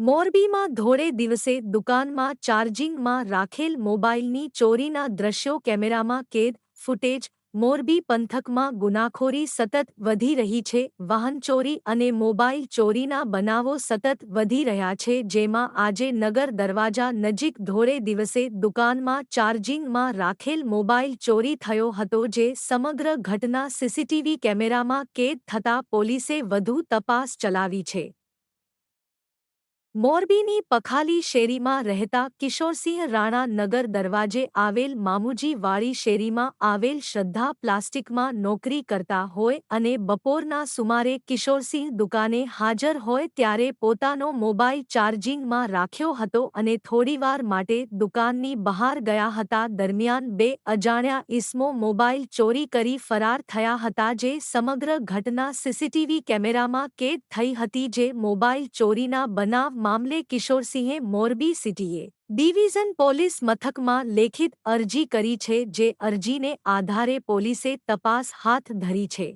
મોરબીમાં ધોળે દિવસે દુકાનમાં ચાર્જિંગમાં રાખેલ મોબાઈલની ચોરીના દ્રશ્યો કેમેરામાં કેદ, ફૂટેજ, મોરબી પંથકમાં ગુનાખોરી સતત વધી રહી છે વાહનચોરી અને મોબાઈલ ચોરીના બનાવો સતત વધી રહ્યા છે, જેમાં આજે નગર દરવાજા નજીક ધોળે દિવસે દુકાનમાં ચાર્જિંગમાં રાખેલ મોબાઈલ ચોરી થયો હતો, જે સમગ્ર ઘટના સીસીટીવી કેમેરામાં કેદ થતા પોલીસે વધુ તપાસ ચલાવી છે. મોરબીની પખાલી શેરીમાં રહેતા કિશોરસિંહ રાણા નગર દરવાજે આવેલ મામુજીવાળી શેરીમાં આવેલ શ્રદ્ધા પ્લાસ્ટિકમાં નોકરી કરતા હોય અને બપોરના સુમારે કિશોરસિંહ દુકાને હાજર હોય ત્યારે પોતાનો મોબાઈલ ચાર્જિંગમાં રાખ્યો હતો અને થોડીવાર માટે દુકાનની બહાર ગયા હતા. દરમિયાન બે અજાણ્યા ઇસમો મોબાઈલ ચોરી કરી ફરાર થયા હતા જે સમગ્ર ઘટના સીસીટીવી કેમેરામાં કેદ થઈ હતી જે મોબાઈલ ચોરીના બનાવ મામલે કિશોરસિંહે મોરબી સિટીએ ડિવિઝન પોલીસ મથકમાં લેખિત અરજી કરી છે, જે અરજીને આધારે પોલીસે તપાસ હાથ ધરી છે.